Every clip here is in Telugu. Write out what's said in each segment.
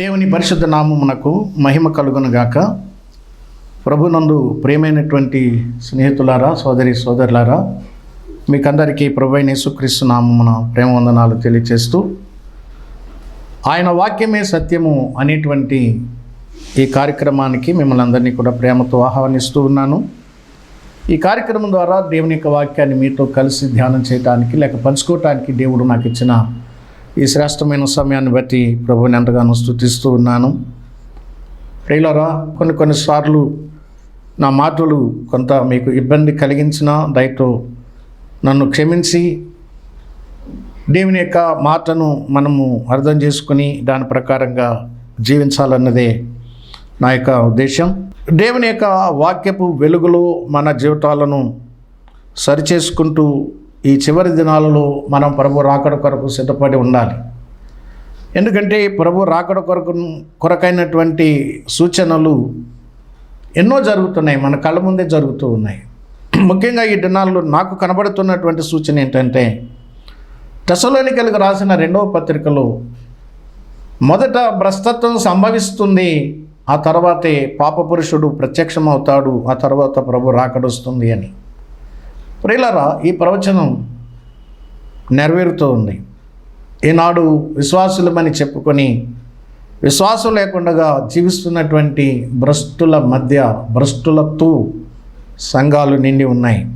దేవుని పరిశుద్ధ నామమునకు మహిమ కలుగునుగాక. ప్రభునందు ప్రేమైనటువంటి స్నేహితులారా సోదరి సోదరులారా మీకందరికీ ప్రభు అయిన యేసుక్రీస్తు నామమున ప్రేమ వందనాలు తెలియచేస్తూ ఆయన వాక్యమే సత్యము అనేటువంటి ఈ కార్యక్రమానికి మిమ్మల్ని అందరినీ కూడా ప్రేమతో ఆహ్వానిస్తూ ఉన్నాను. ఈ కార్యక్రమం ద్వారా దేవుని యొక్క వాక్యాన్ని మీతో కలిసి ధ్యానం చేయడానికి లేక పంచుకోవటానికి దేవుడు నాకు ఇచ్చిన ఈ శ్రేష్టమైన సమయాన్ని బట్టి ప్రభుని ఎంతగానో స్థుతిస్తూ ఉన్నాను. ప్రియులరా కొన్ని కొన్నిసార్లు నా మాటలు కొంత మీకు ఇబ్బంది కలిగించిన దయతో నన్ను క్షమించి దేవుని యొక్క మాటను మనము అర్థం చేసుకుని దాని ప్రకారంగా జీవించాలన్నదే నా యొక్క ఉద్దేశం దేవుని యొక్క వాక్యపు వెలుగులో మన జీవితాలను సరిచేసుకుంటూ ఈ చివరి దినాలలో మనం ప్రభు రాకడ కొరకు సిద్ధపడి ఉండాలి. ఎందుకంటే ప్రభు రాకడ కొరకు కొరకైనటువంటి సూచనలు ఎన్నో జరుగుతున్నాయి మన కళ్ళ ముందే జరుగుతూ ఉన్నాయి. ముఖ్యంగా ఈ దినాల్లో నాకు కనబడుతున్నటువంటి సూచన ఏంటంటే టెసలోనికలకు రాసిన రెండవ పత్రికలో మొదట భ్రష్టత్వం సంభవిస్తుంది ఆ తర్వాతే పాపపురుషుడు ప్రత్యక్షమవుతాడు ఆ తర్వాత ప్రభు రాకడొస్తుంది అని. ప్రియులరా ఈ ప్రవచనం నెరవేరుతూ ఉంది ఈనాడు విశ్వాసులమని చెప్పుకొని విశ్వాసం లేకుండా జీవిస్తున్నటువంటి భ్రష్టుల మధ్య భ్రష్టులతో సంఘాలు నిండి ఉన్నాయి.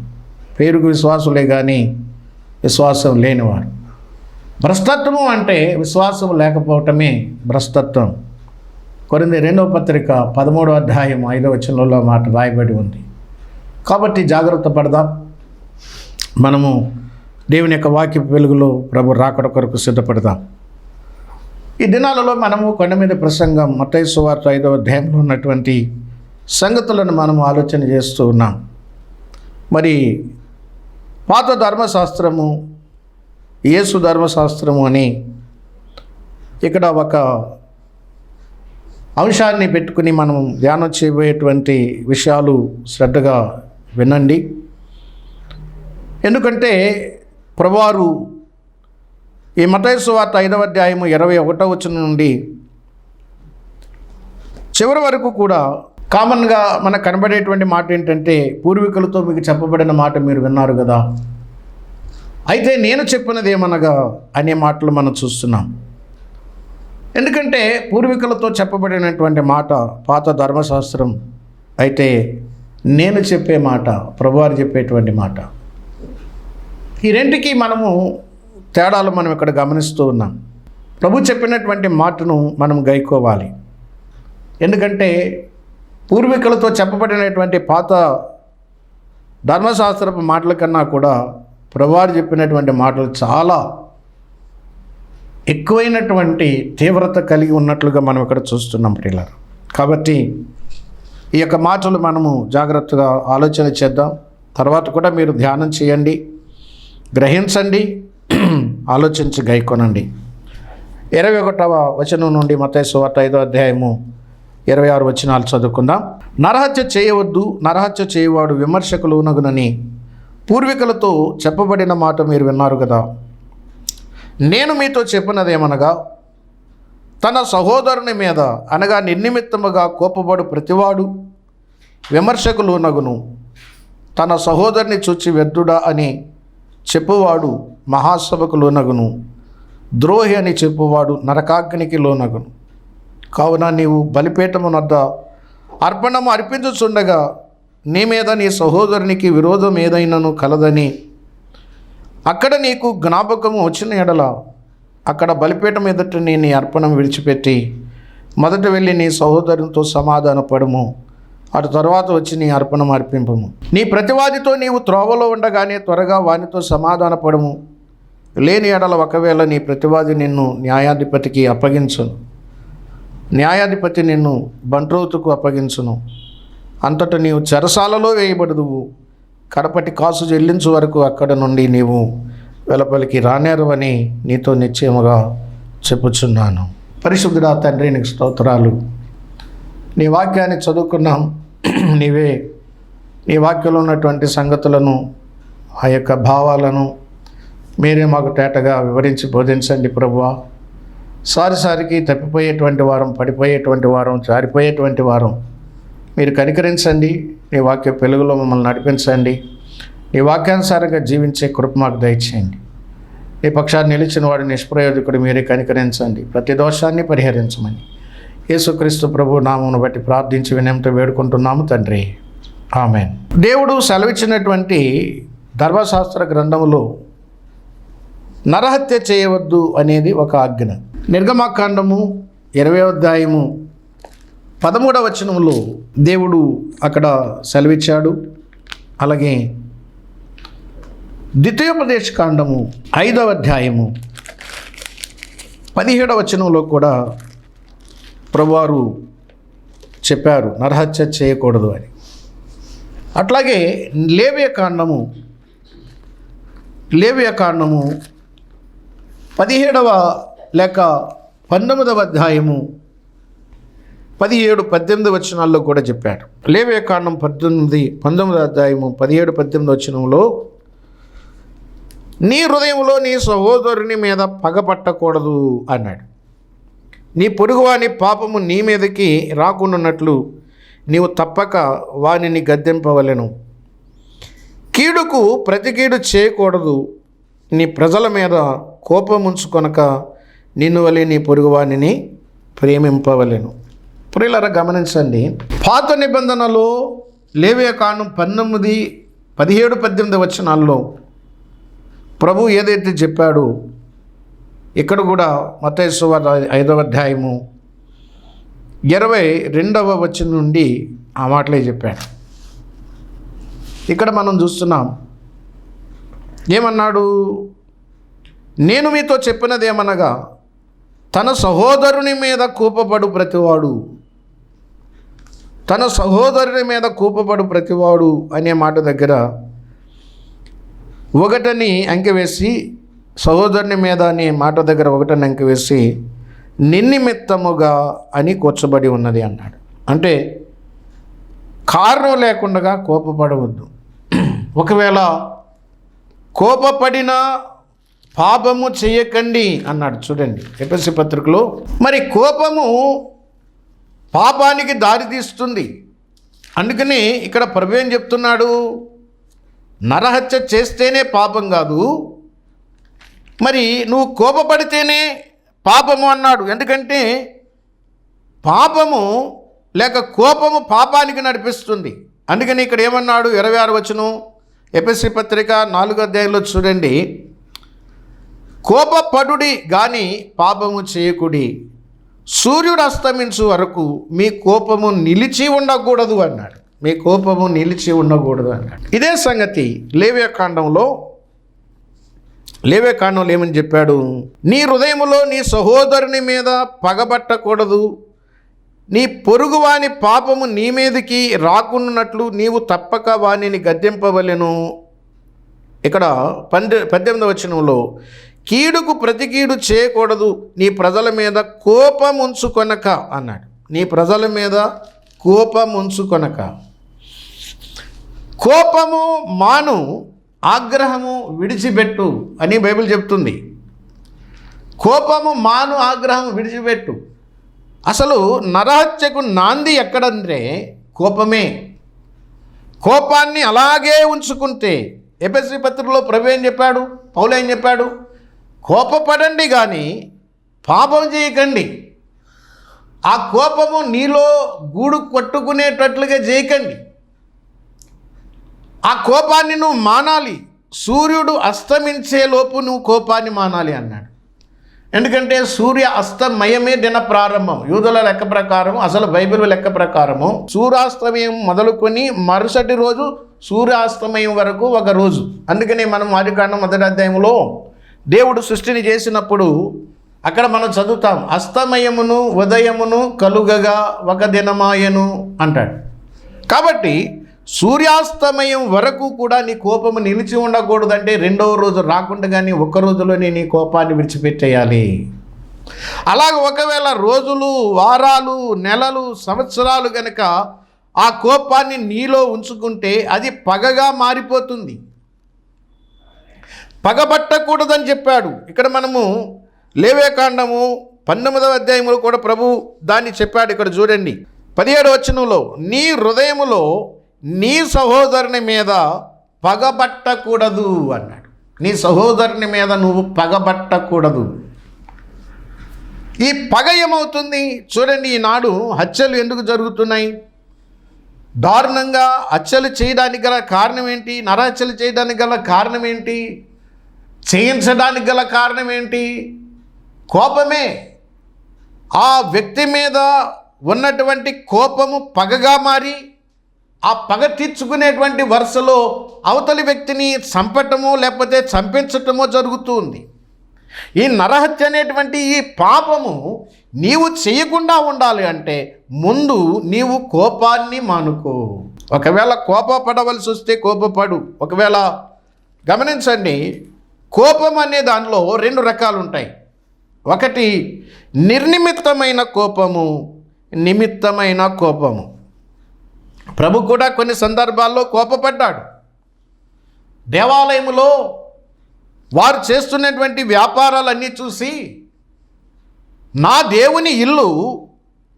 పేరుకు విశ్వాసులే కానీ విశ్వాసం లేనివారు. భ్రష్టత్వము అంటే విశ్వాసం లేకపోవటమే భ్రష్టత్వం. కొరింది రెండవ పత్రిక పదమూడో అధ్యాయం ఐదవ వచనంలో మాట రాయబడి ఉంది. కాబట్టి జాగ్రత్త పడదాం. మనము దేవుని యొక్క వాక్య వెలుగులో ప్రభు రాకడ కొరకు సిద్ధపడదాం ఈ దినాలలో మనము కొండ మీద ప్రసంగం మతైసు సువార్త ఐదవ అధ్యాయంలో ఉన్నటువంటి సంగతులను మనము ఆలోచన చేస్తూ ఉన్నాం. మరి పాత ధర్మశాస్త్రము యేసు ధర్మశాస్త్రము అని ఇక్కడ ఒక అంశాన్ని పెట్టుకుని మనం ధ్యానం చేయబోయేటువంటి విషయాలు శ్రద్ధగా వినండి. ఎందుకంటే ప్రభువారు ఈ మతయసు వార్త ఐదవ అధ్యాయము ఇరవై ఒకటో వచ్చిన నుండి చివరి వరకు కూడా కామన్గా మనకు కనబడేటువంటి మాట ఏంటంటే పూర్వీకులతో మీకు చెప్పబడిన మాట మీరు విన్నారు కదా. అయితే నేను చెప్పినది ఏమనగా అనే మాటలు మనం చూస్తున్నాం. ఎందుకంటే పూర్వీకులతో చెప్పబడినటువంటి మాట పాత ధర్మశాస్త్రం అయితే నేను చెప్పే మాట ప్రభువారు చెప్పేటువంటి మాట. ఈ రెంటికి మనము తేడాలు మనం ఇక్కడ గమనిస్తూ ఉన్నాం. ప్రభు చెప్పినటువంటి మాటను మనం గైకోవాలి. ఎందుకంటే పూర్వీకులతో చెప్పబడినటువంటి పాత ధర్మశాస్త్రపు మాటల కన్నా కూడా ప్రభువారు చెప్పినటువంటి మాటలు చాలా ఎక్కువైనటువంటి తీవ్రత కలిగి ఉన్నట్లుగా మనం ఇక్కడ చూస్తున్నాం ప్రియులారు. కాబట్టి ఈ యొక్క మాటలు మనము జాగ్రత్తగా ఆలోచన చేద్దాం. తర్వాత కూడా మీరు ధ్యానం చేయండి. గ్రహించండి ఆలోచించి గైకొనండి. ఇరవై ఒకటవ వచనం నుండి మతేసు వార్త ఐదో అధ్యాయము ఇరవై ఆరు వచనాలు చదువుకుందాం. నరహత్య చేయవద్దు నరహత్య చేయవాడు విమర్శకులు నగునని పూర్వీకులతో చెప్పబడిన మాట మీరు విన్నారు కదా. నేను మీతో చెప్పినదేమనగా తన సహోదరుని మీద అనగా నిర్నిమిత్తముగా కోపబడు ప్రతివాడు విమర్శకులు నగును తన సహోదరుని చూచి వెద్దుడా అని చెప్పువాడు మహాసభకు లోనగును. ద్రోహి అని చెప్పువాడు నరకాగ్నికి లోనగును. కావున నీవు బలిపీఠమునద్ద అర్పణము అర్పించుచుండగా నీ మీద నీ సహోదరునికి విరోధం ఏదైనాను కలదని అక్కడ నీకు జ్ఞాపకము వచ్చిన ఎడల అక్కడ బలిపీఠం ఎదుట నీ నీ అర్పణం విడిచిపెట్టి మొదట వెళ్ళి నీ సహోదరునితో సమాధానపడము. అటు తర్వాత వచ్చి నీ అర్పణం అర్పింపము. నీ ప్రతివాదితో నీవు త్రోవలో ఉండగానే త్వరగా వానితో సమాధానపడము. లేని ఎడల ఒకవేళ నీ ప్రతివాది నిన్ను న్యాయాధిపతికి అప్పగించును. న్యాయాధిపతి నిన్ను బంట్రోతుకు అప్పగించును. అంతటా నీవు చెరసాలలో వేయబడదువు. కడపటి కాసు చెల్లించు వరకు అక్కడ నుండి నీవు వెలపలికి రానేరవని నీతో నిశ్చయముగా చెప్పుచున్నాను. పరిశుద్ధుడా తండ్రి నీకు స్తోత్రాలు. నీ వాక్యాన్ని చదువుకున్నాం. నీవే నీ వాక్యంలో ఉన్నటువంటి సంగతులను ఆ యొక్క భావాలను మీరే మాకు తేటగా వివరించి బోధించండి ప్రభువా. సారి సారికి తప్పిపోయేటువంటి వారం పడిపోయేటువంటి వారం జారిపోయేటువంటి వారం మీరు కనికరించండి. నీ వాక్య పెలుగులో మమ్మల్ని నడిపించండి. నీ వాక్యానుసారంగా జీవించే కృప మాకు దయచేయండి. ఈ పక్షాన్ని నిలిచిన వాడు నిష్ప్రయోజకుడు మీరే కనికరించండి. ప్రతి దోషాన్ని పరిహరించమని. యేసుక్రీస్తు ప్రభు నామమును బట్టి ప్రార్థించి వినయంతో వేడుకుంటున్నాము తండ్రి. ఆమె దేవుడు సెలవిచ్చినటువంటి ధర్మశాస్త్ర గ్రంథములో నరహత్య చేయవద్దు అనేది ఒక ఆజ్ఞ. నిర్గమాకాండము ఇరవై అధ్యాయము పదమూడవ వచనంలో దేవుడు అక్కడ సెలవిచ్చాడు. అలాగే ద్వితీయోపదేశ కాండము ఐదవ అధ్యాయము పదిహేడవ వచనంలో కూడా ప్రభువారు చెప్పారు నరహత్య చేయకూడదు అని. అట్లాగే లేవియ కాండము లేవియ కాండము పదిహేడవ లేక పంతొమ్మిదవ అధ్యాయము పదిహేడు పద్దెనిమిది వచనాల్లో కూడా చెప్పాడు లేవే కాండం పద్దెనిమిది పంతొమ్మిది అధ్యాయము పదిహేడు పద్దెనిమిది వచనంలో నీ హృదయంలో నీ సహోదరుని మీద పగపట్టకూడదు అన్నాడు. నీ పొరుగువాని పాపము నీ మీదకి రాకుండాన్నట్లు నీవు తప్పక వానిని గద్దెంపవలెను. కీడుకు ప్రతి కీడు చేయకూడదు. నీ ప్రజల మీద కోపముంచుకొనక నిన్ను వలె నీ పొరుగువానిని ప్రేమింపవలను. ప్రియులరా గమనించండి. పాత నిబంధనలో లేవే కాను పంతొమ్మిది పదిహేడు పద్దెనిమిది వచనాల్లో ప్రభు ఏదైతే చెప్పాడో ఇక్కడ కూడా మతేశ్వ ఐదవ అధ్యాయము ఇరవై రెండవ వచ్చిన నుండి ఆ మాటలే చెప్పాడు ఇక్కడ మనం చూస్తున్నాం ఏమన్నాడు? నేను మీతో చెప్పినది ఏమనగా తన సహోదరుని మీద కూపపడు ప్రతివాడు తన సహోదరుని మీద కూపపడు ప్రతివాడు అనే మాట దగ్గర ఒకటని అంకెవేసి సహోదరుని మీద నీ మాట దగ్గర ఒకటని వేసి నిన్నిమిత్తముగా అని కూర్చబడి ఉన్నది అన్నాడు. అంటే కారణం లేకుండా కోపపడవద్దు. ఒకవేళ కోపపడినా పాపము చేయకండి అన్నాడు. చూడండి ఎపిసి పత్రికలో మరి కోపము పాపానికి దారి తీస్తుంది. అందుకని ఇక్కడ ప్రభు ఏం చెప్తున్నాడు? నరహత్య చేస్తేనే పాపం కాదు మరి నువ్వు కోపపడితేనే పాపము అన్నాడు. ఎందుకంటే పాపము లేక కోపము పాపానికి నడిపిస్తుంది. అందుకని ఇక్కడ ఏమన్నాడు? ఇరవై ఆరు వచ్చును ఎపిసి పత్రిక నాలుగో అధ్యాయంలో చూడండి. కోపపడుడి గాని పాపము చేయకుడి. సూర్యుడు అస్తమించు వరకు మీ కోపము నిలిచి ఉండకూడదు అన్నాడు. మీ కోపము నిలిచి ఉండకూడదు అన్నాడు. ఇదే సంగతి లేవ్యకాండంలో లేవే కాండంలో ఏమని చెప్పాడు. నీ హృదయములో నీ సహోదరుని మీద పగబట్టకూడదు. నీ పొరుగు వాని పాపము నీ మీదకి రాకున్నట్లు నీవు తప్పక వానిని గద్దెంపవలెను. ఇక్కడ పందె పద్దెనిమిదవ వచనంలో కీడుకు ప్రతి కీడు చేయకూడదు. నీ ప్రజల మీద కోపం ఉంచుకొనక అన్నాడు. నీ ప్రజల మీద కోపం ఉంచుకొనక. కోపము మాను ఆగ్రహము విడిచిపెట్టు అని బైబిల్ చెప్తుంది. కోపము మాను ఆగ్రహం విడిచిపెట్టు. అసలు నరహత్యకు నాంది ఎక్కడంటే కోపమే. కోపాన్ని అలాగే ఉంచుకుంటే ఎపిఎస్సి పత్రికలో ప్రభు ఏం చెప్పాడు? పౌలు ఏం చెప్పాడు? కోపపడండి కానీ పాపం చేయకండి. ఆ కోపము నీలో గూడు కొట్టుకునేటట్లుగా చేయకండి. ఆ కోపాన్ని నువ్వు మానాలి. సూర్యుడు అస్తమించే లోపు నువ్వు కోపాన్ని మానాలి అన్నాడు. ఎందుకంటే సూర్య అస్తమయమే దిన ప్రారంభం. యూదుల లెక్క ప్రకారం అసలు బైబిల్ లెక్క ప్రకారము సూర్యాస్తమయం మొదలుకొని మరుసటి రోజు సూర్యాస్తమయం వరకు ఒక రోజు. అందుకనే మనం ఆదికాండం మొదటి అధ్యాయంలో దేవుడు సృష్టిని చేసినప్పుడు అక్కడ మనం చదువుతాం అస్తమయమును ఉదయమును కలుగగా ఒక దినమాయను అంటాడు. కాబట్టి సూర్యాస్తమయం వరకు కూడా నీ కోపము నిలిచి ఉండకూడదంటే రెండవ రోజు రాకుండా కానీ ఒక్క రోజులోనే నీ కోపాన్ని విడిచిపెట్టేయాలి. అలాగ ఒకవేళ రోజులు వారాలు నెలలు సంవత్సరాలు గనక ఆ కోపాన్ని నీలో ఉంచుకుంటే అది పగగా మారిపోతుంది. పగబట్టకూడదని చెప్పాడు. ఇక్కడ మనము లేవేకాండము పంతొమ్మిదవ అధ్యాయంలో కూడా ప్రభు దాన్ని చెప్పాడు ఇక్కడ చూడండి. పదిహేడు వచనంలో నీ హృదయములో నీ సహోదరుని మీద పగబట్టకూడదు అన్నాడు. నీ సహోదరుని మీద నువ్వు పగబట్టకూడదు. ఈ పగ ఏమవుతుంది? చూడండి ఈనాడు హత్యలు ఎందుకు జరుగుతున్నాయి? దారుణంగా హత్యలు చేయడానికి గల కారణం ఏంటి? నరహత్యలు చేయడానికి గల కారణం ఏంటి? చేయించడానికి గల కారణం ఏంటి? కోపమే. ఆ వ్యక్తి మీద ఉన్నటువంటి కోపము పగగా మారి ఆ పగ తీర్చుకునేటువంటి వరుసలో అవతలి వ్యక్తిని చంపటమో లేకపోతే చంపించటమో జరుగుతూ ఉంది ఈ నరహత్య అనేటువంటి ఈ పాపము నీవు చేయకుండా ఉండాలి అంటే ముందు నీవు కోపాన్ని మానుకో. ఒకవేళ కోపపడవలసి వస్తే కోపపడు. ఒకవేళ గమనించండి కోపం అనే దానిలో రెండు రకాలు ఉంటాయి. ఒకటి నిర్నిమిత్తమైన కోపము నిమిత్తమైన కోపము. ప్రభు కూడా కొన్ని సందర్భాల్లో కోపపడ్డాడు. దేవాలయములో వారు చేస్తున్నటువంటి వ్యాపారాలన్నీ చూసి నా దేవుని ఇల్లు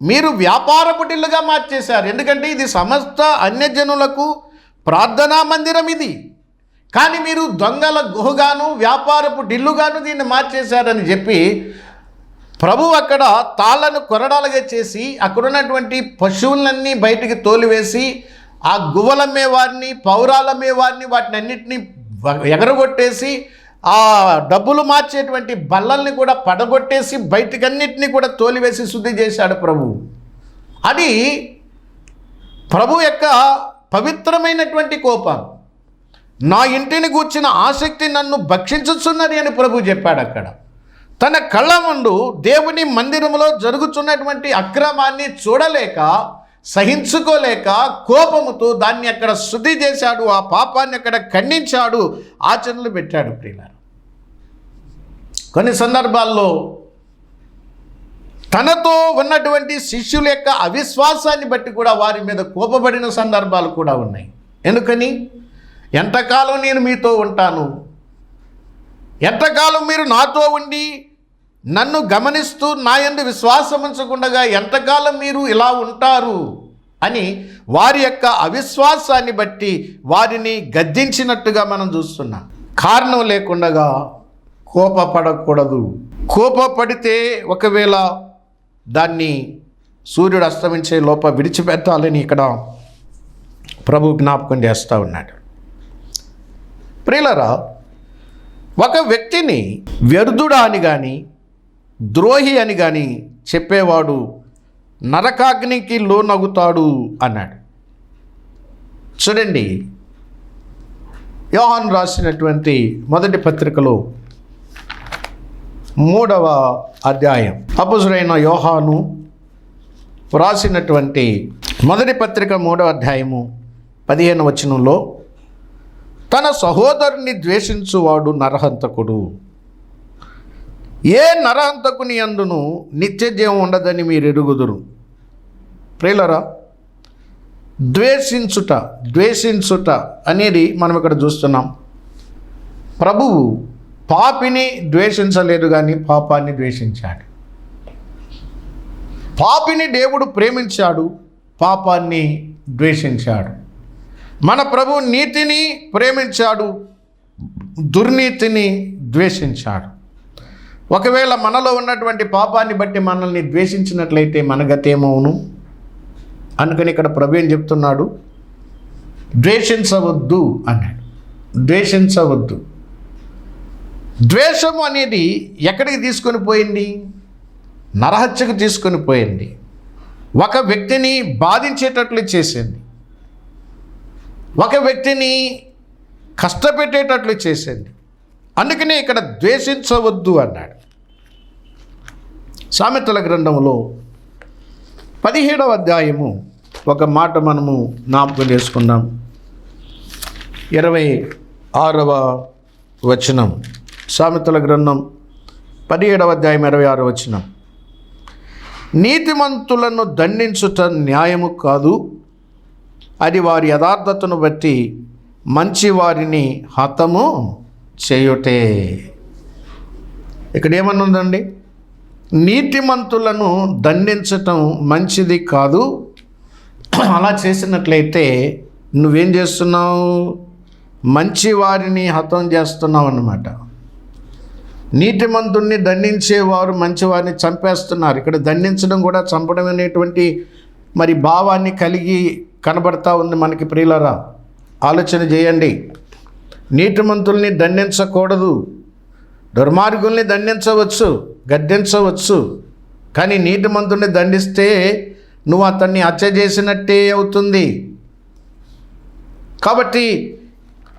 మీరు వ్యాపారపుటిల్లుగా మార్చేశారు. ఎందుకంటే ఇది సమస్త అన్యజనులకు ప్రార్థనా మందిరం ఇది. కానీ మీరు దొంగల గుహగాను వ్యాపారపు డిల్లుగాను దీన్ని మార్చేశారని చెప్పి ప్రభు అక్కడ తాళ్ళను కొరడాలుగా చేసి అక్కడున్నటువంటి పశువులన్నీ బయటికి తోలివేసి ఆ గువ్వలమ్మే వారిని పౌరాలమ్మే వారిని వాటిని అన్నిటినీ ఎగరగొట్టేసి ఆ డబ్బులు మార్చేటువంటి బల్లల్ని కూడా పడగొట్టేసి బయటికన్నిటిని కూడా తోలివేసి శుద్ధి చేశాడు ప్రభు అది ప్రభు యొక్క పవిత్రమైనటువంటి కోపం. నా ఇంటిని గూర్చిన ఆసక్తి నన్ను భక్షించుచున్నది అని ప్రభు చెప్పాడు అక్కడ. తన కళ్ళ ముందు దేవుని మందిరంలో జరుగుతున్నటువంటి అక్రమాన్ని చూడలేక సహించుకోలేక కోపముతో దాన్ని అక్కడ శుద్ధి చేశాడు ఆ పాపాన్ని అక్కడ ఖండించాడు ఆచరణలు పెట్టాడు ప్రియులారు. కొన్ని సందర్భాల్లో తనతో ఉన్నటువంటి శిష్యుల యొక్క అవిశ్వాసాన్ని బట్టి కూడా వారి మీద కోపపడిన సందర్భాలు కూడా ఉన్నాయి. ఎందుకని? ఎంతకాలం నేను మీతో ఉంటాను? ఎంతకాలం మీరు నాతో ఉండి నన్ను గమనిస్తూ నా యందు విశ్వాసం ఉంచకుండా ఎంతకాలం మీరు ఇలా ఉంటారు అని వారి యొక్క అవిశ్వాసాన్ని బట్టి వారిని గద్దించినట్టుగా మనం చూస్తున్నాం. కారణం లేకుండా కోపపడకూడదు. కోపపడితే ఒకవేళ దాన్ని సూర్యుడు అస్తమించే లోప విడిచిపెట్టాలని ఇక్కడ ప్రభు జ్ఞాపకం చేస్తూ ఉన్నాడు. ప్రియులరా ఒక వ్యక్తిని వ్యర్థుడా అని కానీ ద్రోహి అని కానీ చెప్పేవాడు నరకాగ్నికి లోనగుతాడు అన్నాడు. చూడండి యోహాన్ రాసినటువంటి మొదటి పత్రికలో మూడవ అధ్యాయం. అపుసురైన యోహాను రాసినటువంటి మొదటి పత్రిక మూడవ అధ్యాయము పదిహేను వచనంలో తన సహోదరుని ద్వేషించువాడు నరహంతకుడు. ఏ నరహంతకుని అందును నిత్యజీవం ఉండదని మీరు ఎరుగుదురు ప్రియులరా ద్వేషించుట ద్వేషించుట అనేది మనం ఇక్కడ చూస్తున్నాం. ప్రభువు పాపిని ద్వేషించలేదు కానీ పాపాన్ని ద్వేషించాడు. పాపిని దేవుడు ప్రేమించాడు పాపాన్ని ద్వేషించాడు. మన ప్రభు నీతిని ప్రేమించాడు దుర్నీతిని ద్వేషించాడు. ఒకవేళ మనలో ఉన్నటువంటి పాపాన్ని బట్టి మనల్ని ద్వేషించినట్లయితే మన గతేమవును అందుకని ఇక్కడ ప్రభు ఏం చెప్తున్నాడు? ద్వేషించవద్దు అన్నాడు. ద్వేషించవద్దు. ద్వేషము అనేది ఎక్కడికి తీసుకొని పోయింది? నరహత్యకు తీసుకొని పోయింది. ఒక వ్యక్తిని బాధించేటట్లు చేసింది. ఒక వ్యక్తిని కష్టపెట్టేటట్లు చేసింది. అందుకనే ఇక్కడ ద్వేషించవద్దు అన్నాడు. సామెతల గ్రంథంలో పదిహేడవ అధ్యాయము ఒక మాట మనము జ్ఞాపకం చేసుకున్నాం ఇరవై ఆరవ వచనం. సామెతల గ్రంథం పదిహేడవ అధ్యాయం ఇరవై ఆరవ వచనం. నీతిమంతులను దండించుట న్యాయము కాదు అది వారి యథార్థతను బట్టి మంచి వారిని హతము చేయుటే. ఇక్కడ ఏమన్నా ఉందండి? నీతిమంతులను దండించటం మంచిది కాదు. అలా చేసినట్లయితే నువ్వేం చేస్తున్నావు? మంచి వారిని హతం చేస్తున్నావు అన్నమాట. నీతిమంతుణ్ణి దండించేవారు మంచివారిని చంపేస్తున్నారు. ఇక్కడ దండించడం కూడా చంపడం అనేటువంటి మరి భావాన్ని కలిగి కనబడతా ఉంది మనకి ప్రియులరా. ఆలోచన చేయండి. నీతిమంతుల్ని దండించకూడదు. దుర్మార్గుల్ని దండించవచ్చు గద్దించవచ్చు. కానీ నీతిమంతుల్ని దండిస్తే నువ్వు అతన్ని హత్య చేసినట్టే అవుతుంది. కాబట్టి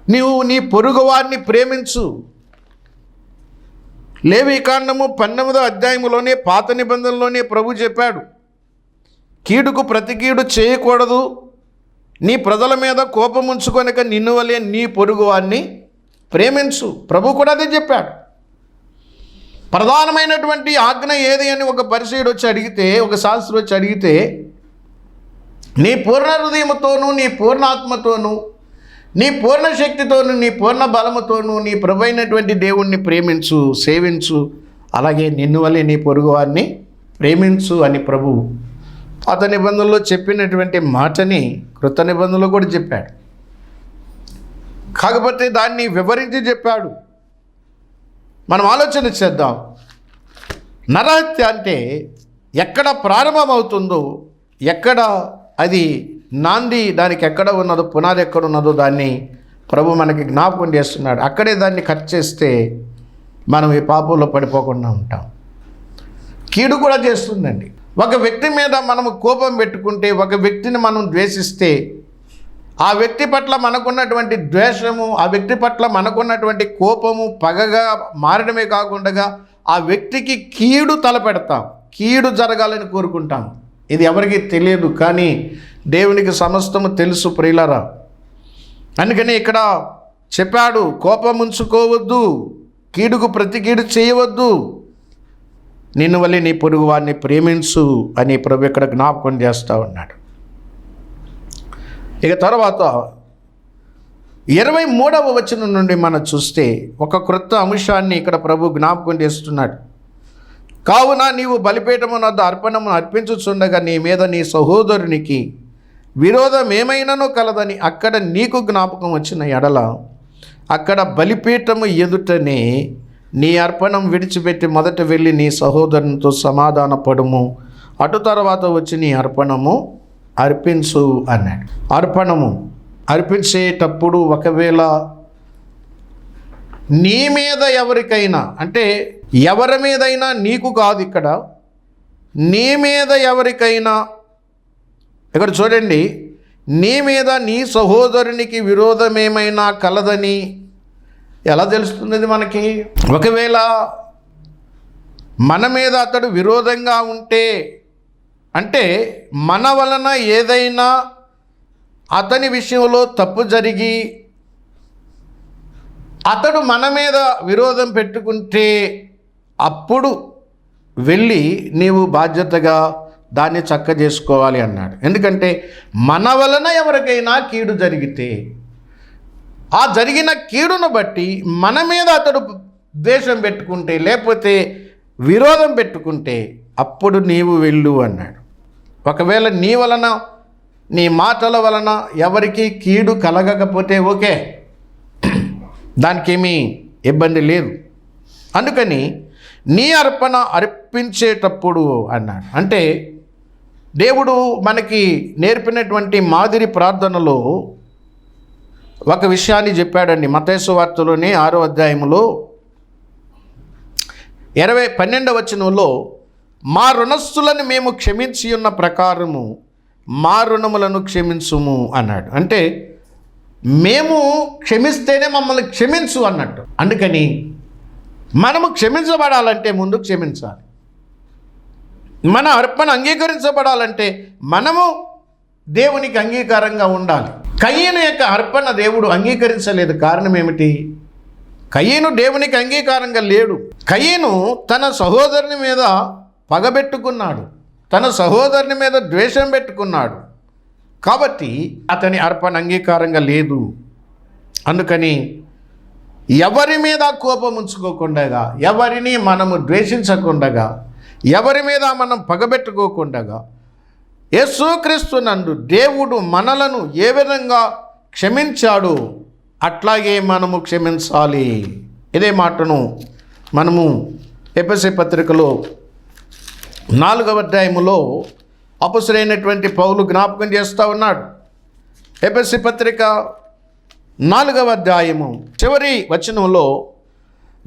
నీవు నీ పొరుగువారిని ప్రేమించు. లేవి కాండము అధ్యాయంలోనే అధ్యాయములోనే పాత నిబంధనలోనే ప్రభు చెప్పాడు. కీడుకు ప్రతి కీడు చేయకూడదు. నీ ప్రజల మీద కోపం ఉంచుకొనక నిన్ను వలె నీ పొరుగువాన్ని ప్రేమించు. ప్రభు కూడా అదే చెప్పాడు. ప్రధానమైనటువంటి ఆజ్ఞ ఏది అని ఒక పరిచయుడు వచ్చి అడిగితే ఒక శాస్త్రి వచ్చి అడిగితే నీ పూర్ణ హృదయముతోనూ నీ పూర్ణాత్మతోనూ నీ పూర్ణ శక్తితోను నీ పూర్ణ బలముతోనూ నీ ప్రభైనటువంటి దేవుణ్ణి ప్రేమించు సేవించు అలాగే నిన్ను వలె నీ పొరుగువారిని ప్రేమించు అని ప్రభు పాత నిబంధనలో చెప్పినటువంటి మాటని కృత నిబంధనలో కూడా చెప్పాడు. కాకపోతే దాన్ని వివరించి చెప్పాడు. మనం ఆలోచన చేద్దాం. నరహత్య అంటే ఎక్కడ ప్రారంభమవుతుందో ఎక్కడ అది నాంది దానికి ఎక్కడ ఉన్నదో పునాది ఎక్కడ ఉన్నదో దాన్ని ప్రభు మనకి జ్ఞాపకం చేస్తున్నాడు. అక్కడే దాన్ని కట్ చేస్తే మనం ఈ పాపంలో పడిపోకుండా ఉంటాం. కీడు కూడా చేస్తుందండి. ఒక వ్యక్తి మీద మనము కోపం పెట్టుకుంటే ఒక వ్యక్తిని మనం ద్వేషిస్తే ఆ వ్యక్తి పట్ల మనకున్నటువంటి ద్వేషము ఆ వ్యక్తి పట్ల మనకున్నటువంటి కోపము పగగా మారడమే కాకుండా ఆ వ్యక్తికి కీడు తలపెడతాం. కీడు జరగాలని కోరుకుంటాం. ఇది ఎవరికీ తెలియదు కానీ దేవునికి సమస్తము తెలుసు ప్రియులరా. అందుకని ఇక్కడ చెప్పాడు కోపం ఉంచుకోవద్దు కీడుకు ప్రతి కీడు చేయవద్దు. నిన్ను వల్లే నీ పొరుగు వారిని ప్రేమించు అని ప్రభు ఇక్కడ జ్ఞాపకం చేస్తూ ఉన్నాడు. ఇక తర్వాత ఇరవై మూడవ వచనం నుండి మనం చూస్తే ఒక క్రొత్త అంశాన్ని ఇక్కడ ప్రభు జ్ఞాపకం చేస్తున్నాడు. కావున నీవు బలిపీఠమునద్ద అర్పణము అర్పించుచుండగా నీ మీద నీ సహోదరునికి విరోధం ఏమైనానో కలదని అక్కడ నీకు జ్ఞాపకం వచ్చిన ఎడల అక్కడ బలిపీఠము ఎదుటనే నీ అర్పణం విడిచిపెట్టి మొదట వెళ్ళి నీ సహోదరునితో సమాధాన పడుము అటు తర్వాత వచ్చి నీ అర్పణము అర్పించు అన్నాడు. అర్పణము అర్పించేటప్పుడు ఒకవేళ నీ మీద ఎవరికైనా అంటే ఎవరి మీదైనా నీకు కాదు ఇక్కడ నీ మీద ఎవరికైనా ఇక్కడ చూడండి నీ మీద నీ సహోదరునికి విరోధమేమైనా కలదని ఎలా తెలుస్తుంది మనకి? ఒకవేళ మన మీద అతడు విరోధంగా ఉంటే అంటే మన వలన ఏదైనా అతని విషయంలో తప్పు జరిగి అతడు మన మీద విరోధం పెట్టుకుంటే అప్పుడు వెళ్ళి నీవు బాధ్యతగా దాన్ని చక్క చేసుకోవాలి అన్నాడు. ఎందుకంటే మన వలన ఎవరికైనా కీడు జరిగితే ఆ జరిగిన కీడును బట్టి మన మీద అతడు ద్వేషం పెట్టుకుంటే లేకపోతే విరోధం పెట్టుకుంటే అప్పుడు నీవు వెళ్ళు అన్నాడు. ఒకవేళ నీ వలన నీ మాటల వలన ఎవరికి కీడు కలగకపోతే ఓకే. దానికేమీ ఇబ్బంది లేదు. అందుకని నీ అర్పణ అర్పించేటప్పుడు అన్నాడు. అంటే దేవుడు మనకి నేర్పినటువంటి మాదిరి ప్రార్థనలో ఒక విషయాన్ని చెప్పాడండి. మతేసు వార్తలోనే ఆరో అధ్యాయంలో ఇరవై పన్నెండవ వచనంలో మా రుణస్థులను మేము క్షమించి ఉన్న ప్రకారము మా రుణములను క్షమించుము అన్నాడు. అంటే మేము క్షమిస్తేనే మమ్మల్ని క్షమించు అన్నట్టు. అందుకని మనము క్షమించబడాలంటే ముందు క్షమించాలి. మన అర్పణ అంగీకరించబడాలంటే మనము దేవునికి అంగీకారంగా ఉండాలి. కయ్యను యొక్క అర్పణ దేవుడు అంగీకరించలేదు కారణం ఏమిటి? కయ్యను దేవునికి అంగీకారంగా లేడు. కయ్యను తన సహోదరుని మీద పగబెట్టుకున్నాడు. తన సహోదరుని మీద ద్వేషం పెట్టుకున్నాడు. కాబట్టి అతని అర్పణ అంగీకారంగా లేదు. అందుకని ఎవరి మీద కోపం ఉంచుకోకుండగా ఎవరిని మనము ద్వేషించకుండగా ఎవరి మీద మనం పగబెట్టుకోకుండగా యేసుక్రీస్తు నందు దేవుడు మనలను ఏ విధంగా క్షమించాడు? అట్లాగే మనము క్షమించాలి. ఇదే మాటను మనము ఎపిసి పత్రికలో నాలుగవ అధ్యాయములో అపసురైనటువంటి పౌలు జ్ఞాపకం చేస్తూ ఉన్నాడు. ఎపిసి పత్రిక నాలుగవ అధ్యాయము చివరి వచనంలో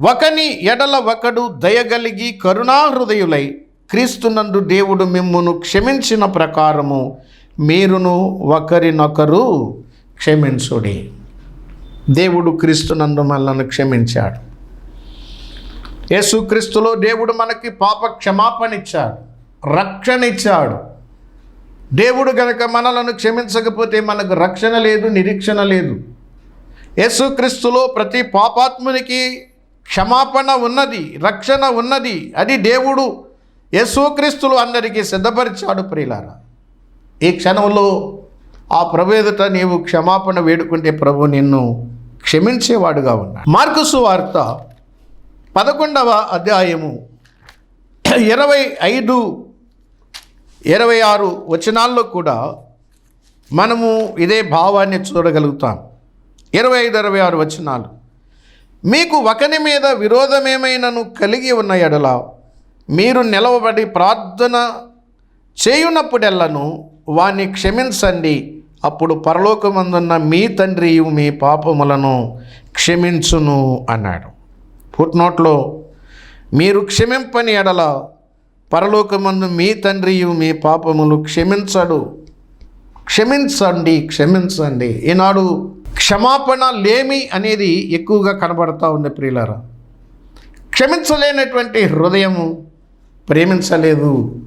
ఒకని ఎడల ఒకడు దయగలిగి కరుణాహృదయులై క్రీస్తునందు దేవుడు మిమ్మును క్షమించిన ప్రకారము మీరును ఒకరినొకరు క్షమించుడి. దేవుడు క్రీస్తునందు మనల్ని క్షమించాడు. యేసుక్రీస్తులో దేవుడు మనకి పాప క్షమాపణ ఇచ్చాడు రక్షణ ఇచ్చాడు దేవుడు కనుక మనలను క్షమించకపోతే మనకు రక్షణ లేదు నిరీక్షణ లేదు. యేసుక్రీస్తులో ప్రతి పాపాత్మునికి క్షమాపణ ఉన్నది రక్షణ ఉన్నది. అది దేవుడు యేసుక్రీస్తులు అందరికీ సిద్ధపరిచాడు ప్రియులారా. ఈ క్షణంలో ఆ ప్రభు ఎదుట నీవు క్షమాపణ వేడుకుంటే ప్రభు నిన్ను క్షమించేవాడుగా ఉన్నాడు. మార్కుసు వార్త పదకొండవ అధ్యాయము ఇరవై ఐదు ఇరవై ఆరు వచనాల్లో కూడా మనము ఇదే భావాన్ని చూడగలుగుతాం. ఇరవై ఐదు ఇరవై ఆరు వచనాలు. మీకు ఒకని మీద విరోధమేమైనను కలిగి ఉన్న ఎడల మీరు నిలవబడి ప్రార్థన చేయునప్పుడెల్లను వాణ్ణి క్షమించండి. అప్పుడు పరలోకమందున్న మీ తండ్రి మీ పాపములను క్షమించును అన్నాడు. ఫుట్నోట్లో మీరు క్షమింపని ఎడల పరలోకమందు మీ తండ్రియు మీ పాపములు క్షమించడు. క్షమించండి క్షమించండి. ఈనాడు క్షమాపణ లేమి అనేది ఎక్కువగా కనబడతా ఉంది ప్రియులారా. క్షమించలేనటువంటి హృదయము ప్రేమించలేదు.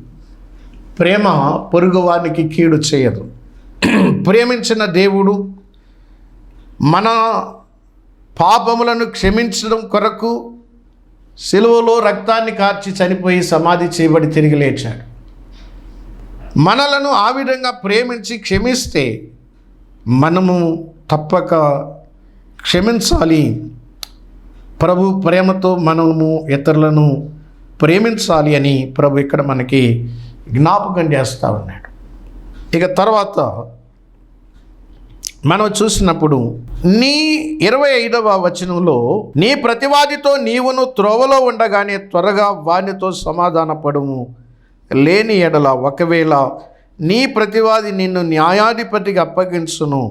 ప్రేమ పొరుగువానికి కీడు చేయదు. ప్రేమించిన దేవుడు మన పాపములను క్షమించడం కొరకు సెలువులో రక్తాన్ని కార్చి చనిపోయి సమాధి చేయబడి తిరిగి లేచాడు. మనలను ఆ విధంగా ప్రేమించి క్షమిస్తే మనము తప్పక క్షమించాలి. ప్రభు ప్రేమతో మనము ఇతరులను ప్రేమించాలి అని ప్రభు ఇక్కడ మనకి జ్ఞాపకం చేస్తూ ఉన్నాడు. ఇక తర్వాత మనం చూసినప్పుడు నీ ఇరవై ఐదవ వచనంలో నీ ప్రతివాదితో నీవును త్రోవలో ఉండగానే త్వరగా వానితో సమాధానపడము. లేని ఎడల ఒకవేళ నీ ప్రతివాది నిన్ను న్యాయాధిపతికి అప్పగించును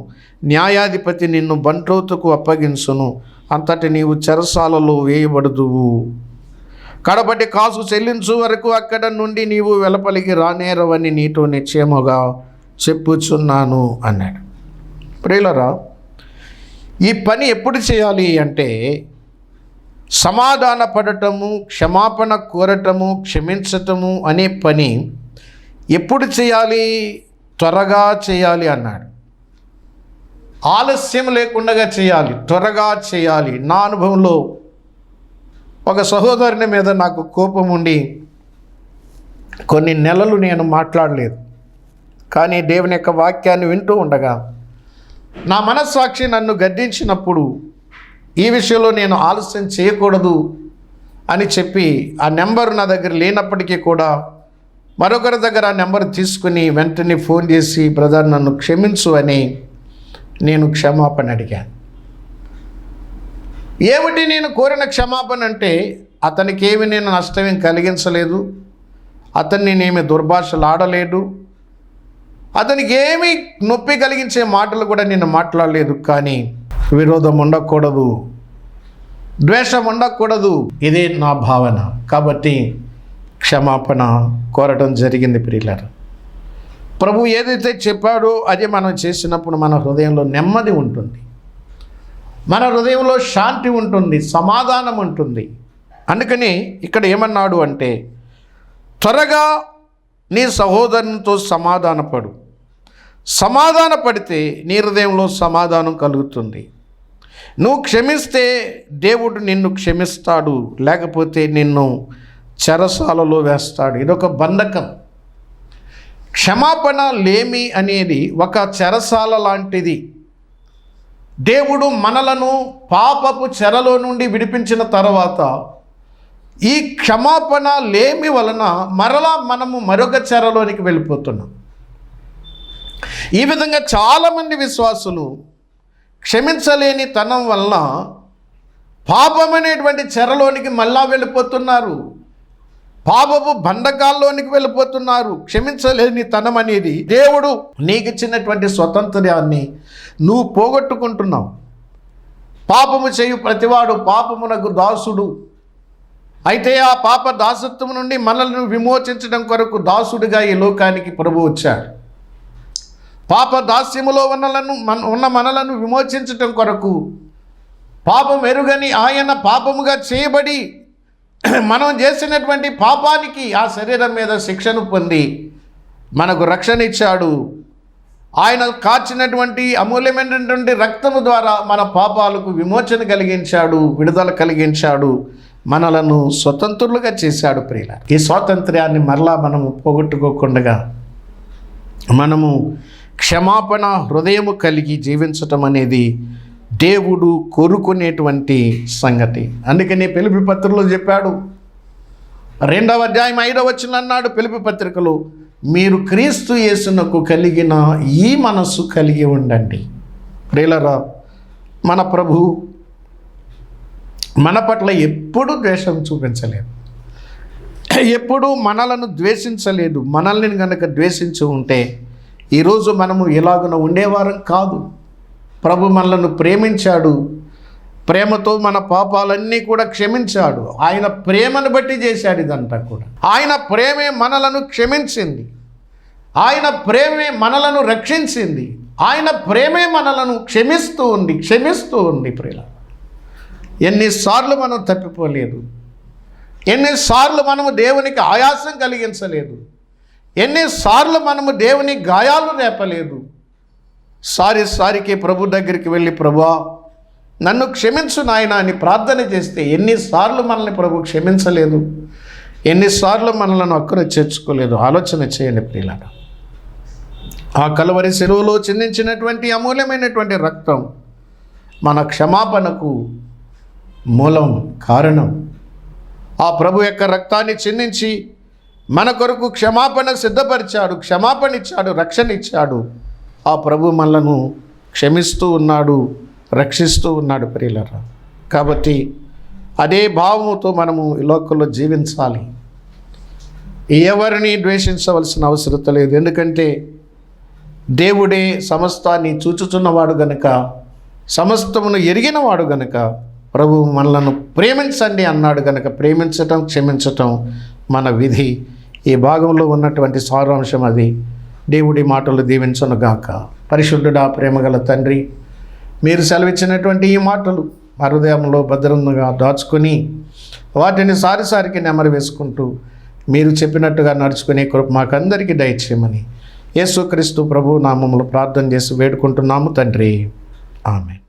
న్యాయాధిపతి నిన్ను బంట్రోతుకు అప్పగించును అంతటి నీవు చెరసాలలో వేయబడుదువు. కడబట్టి కాసు చెల్లించు వరకు అక్కడ నుండి నీవు వెలపలికి రానేరవని నీతో నిశ్చయముగా చెప్పుచున్నాను అన్నాడు. ప్రియులరా ఈ పని ఎప్పుడు చేయాలి అంటే సమాధాన పడటము క్షమాపణ కోరటము క్షమించటము అనే పని ఎప్పుడు చేయాలి? త్వరగా చేయాలి అన్నాడు. ఆలస్యం లేకుండా చేయాలి త్వరగా చేయాలి. నా అనుభవంలో ఒక సహోదరుని మీద నాకు కోపం ఉండి కొన్ని నెలలు నేను మాట్లాడలేదు. కానీ దేవుని యొక్క వాక్యాన్ని వింటూ ఉండగా నా మనస్సాక్షి నన్ను గద్దించినప్పుడు ఈ విషయంలో నేను ఆలస్యం చేయకూడదు అని చెప్పి ఆ నెంబర్ నా దగ్గర లేనప్పటికీ కూడా మరొకరి దగ్గర ఆ నెంబర్ తీసుకుని వెంటనే ఫోన్ చేసి బ్రదర్ నన్ను క్షమించు అని నేను క్షమాపణ అడిగాను. ఏమిటి నేను కోరిన క్షమాపణ అంటే అతనికి నేను నష్టమేం కలిగించలేదు అతన్ని నేనేమి దుర్భాషలు ఆడలేదు అతనికి ఏమి నొప్పి కలిగించే మాటలు కూడా నేను మాట్లాడలేదు కానీ విరోధం ఉండకూడదు ద్వేషం ఉండకూడదు. ఇదే నా భావన. కాబట్టి క్షమాపణ కోరటం జరిగింది ప్రియులారు. ప్రభు ఏదైతే చెప్పాడో అది మనం చేసినప్పుడు మన హృదయంలో నెమ్మది ఉంటుంది. మన హృదయంలో శాంతి ఉంటుంది సమాధానం ఉంటుంది. అందుకని ఇక్కడ ఏమన్నాడు అంటే త్వరగా నీ సహోదరునితో సమాధానపడు. సమాధాన పడితే నీ హృదయంలో సమాధానం కలుగుతుంది. నువ్వు క్షమిస్తే దేవుడు నిన్ను క్షమిస్తాడు లేకపోతే నిన్ను చెరసాలలో వేస్తాడు. ఇదొక బంధకం. క్షమాపణ లేమి అనేది ఒక చెరసాల లాంటిది. దేవుడు మనలను పాపపు చెరలో నుండి విడిపించిన తర్వాత ఈ క్షమాపణ లేమి వలన మరలా మనము మరొక చెరలోనికి వెళ్ళిపోతున్నాం. ఈ విధంగా చాలామంది విశ్వాసులు క్షమించలేని తనం వలన పాపం అనేటువంటి చెరలోనికి మళ్ళా వెళ్ళిపోతున్నారు. పాపపు బంధకాల్లోనికి వెళ్ళిపోతున్నారు. క్షమించలేని తనం అనేది దేవుడు నీకు ఇచ్చినటువంటి స్వతంత్రాన్ని నువ్వు పోగొట్టుకుంటున్నావు. పాపము చేయు ప్రతివాడు పాపమునకు దాసుడు. అయితే ఆ పాప దాసత్వం నుండి మనల్ని విమోచించడం కొరకు దాసుడిగా ఈ లోకానికి ప్రభు వచ్చాడు. పాప దాస్యములో ఉన్నలను మన ఉన్న మనలను విమోచించటం కొరకు పాపం ఎరుగని ఆయన పాపముగా చేయబడి మనం చేసినటువంటి పాపానికి ఆ శరీరం మీద శిక్షను పొంది మనకు రక్షణ ఇచ్చాడు. ఆయన కాచినటువంటి అమూల్యమైనటువంటి రక్తము ద్వారా మన పాపాలకు విమోచన కలిగించాడు విడుదల కలిగించాడు మనలను స్వతంత్రులుగా చేశాడు ప్రియుల ఈ స్వాతంత్ర్యాన్ని మరలా మనము పోగొట్టుకోకుండా మనము క్షమాపణ హృదయము కలిగి జీవించటం అనేది దేవుడు కోరుకునేటువంటి సంగతి. అందుకని పిలిపి పత్రికలో చెప్పాడు. రెండవ అధ్యాయం ఐదవ వచ్చిన అన్నాడు పిలిపి పత్రికలో మీరు క్రీస్తు యేసునకు కలిగిన ఈ మనస్సు కలిగి ఉండండి. ప్రియులరా మన ప్రభు మన పట్ల ఎప్పుడూ ద్వేషం చూపించలేదు. ఎప్పుడూ మనలను ద్వేషించలేదు. మనల్ని కనుక ద్వేషించి ఉంటే ఈరోజు మనము ఎలాగున ఉండేవారం కాదు. ప్రభు మనలను ప్రేమించాడు. ప్రేమతో మన పాపాలన్నీ కూడా క్షమించాడు. ఆయన ప్రేమను బట్టి చేశాడు ఇదంతా కూడా. ఆయన ప్రేమే మనలను క్షమించింది. ఆయన ప్రేమే మనలను రక్షించింది. ఆయన ప్రేమే మనలను క్షమిస్తూ ఉంది క్షమిస్తూ ఉంది ప్రియుల. ఎన్నిసార్లు మనం తప్పిపోలేదు. ఎన్నిసార్లు మనము దేవునికి ఆయాసం కలిగించలేదు. ఎన్నిసార్లు మనము దేవుని గాయాలు రేపలేదు. సారి సారికి ప్రభు దగ్గరికి వెళ్ళి ప్రభా నన్ను క్షమించు నాయన అని ప్రార్థన చేస్తే ఎన్నిసార్లు మనల్ని ప్రభు క్షమించలేదు? ఎన్నిసార్లు మనలను అక్కడ చేర్చుకోలేదు? ఆలోచన చేయండి ప్రియులారా. ఆ కలువరి సెరువులో చిందించినటువంటి అమూల్యమైనటువంటి రక్తం మన క్షమాపణకు మూలం కారణం. ఆ ప్రభు యొక్క రక్తాన్ని చిందించి మన కొరకు క్షమాపణ సిద్ధపరిచాడు క్షమాపణ ఇచ్చాడు రక్షణ ఇచ్చాడు. ఆ ప్రభు మనలను క్షమిస్తూ ఉన్నాడు రక్షిస్తూ ఉన్నాడు ప్రియులరా. కాబట్టి అదే భావముతో మనము ఈ లోకంలో జీవించాలి. ఎవరిని ద్వేషించవలసిన అవసరం లేదు. ఎందుకంటే దేవుడే సమస్తాన్ని చూచుచున్నవాడు గనుక సమస్తమును ఎరిగినవాడు గనుక ప్రభు మనలను ప్రేమించండి అన్నాడు గనక ప్రేమించటం క్షమించటం మన విధి. ఈ భాగంలో ఉన్నటువంటి సారాంశం అది. దేవుడి మాటలు దీవించనుగాక పరిశుద్ధుడా ప్రేమగల తండ్రి మీరు సెలవిచ్చినటువంటి ఈ మాటలు హృదయంలో భద్రంగా దాచుకొని వాటిని సారిసారికి నెమరు వేసుకుంటూ మీరు చెప్పినట్టుగా నడుచుకునే కృప మాకందరికీ దయచేయమని యేసుక్రీస్తు ప్రభు నామములు ప్రార్థన చేసి వేడుకుంటున్నాము తండ్రి. ఆమె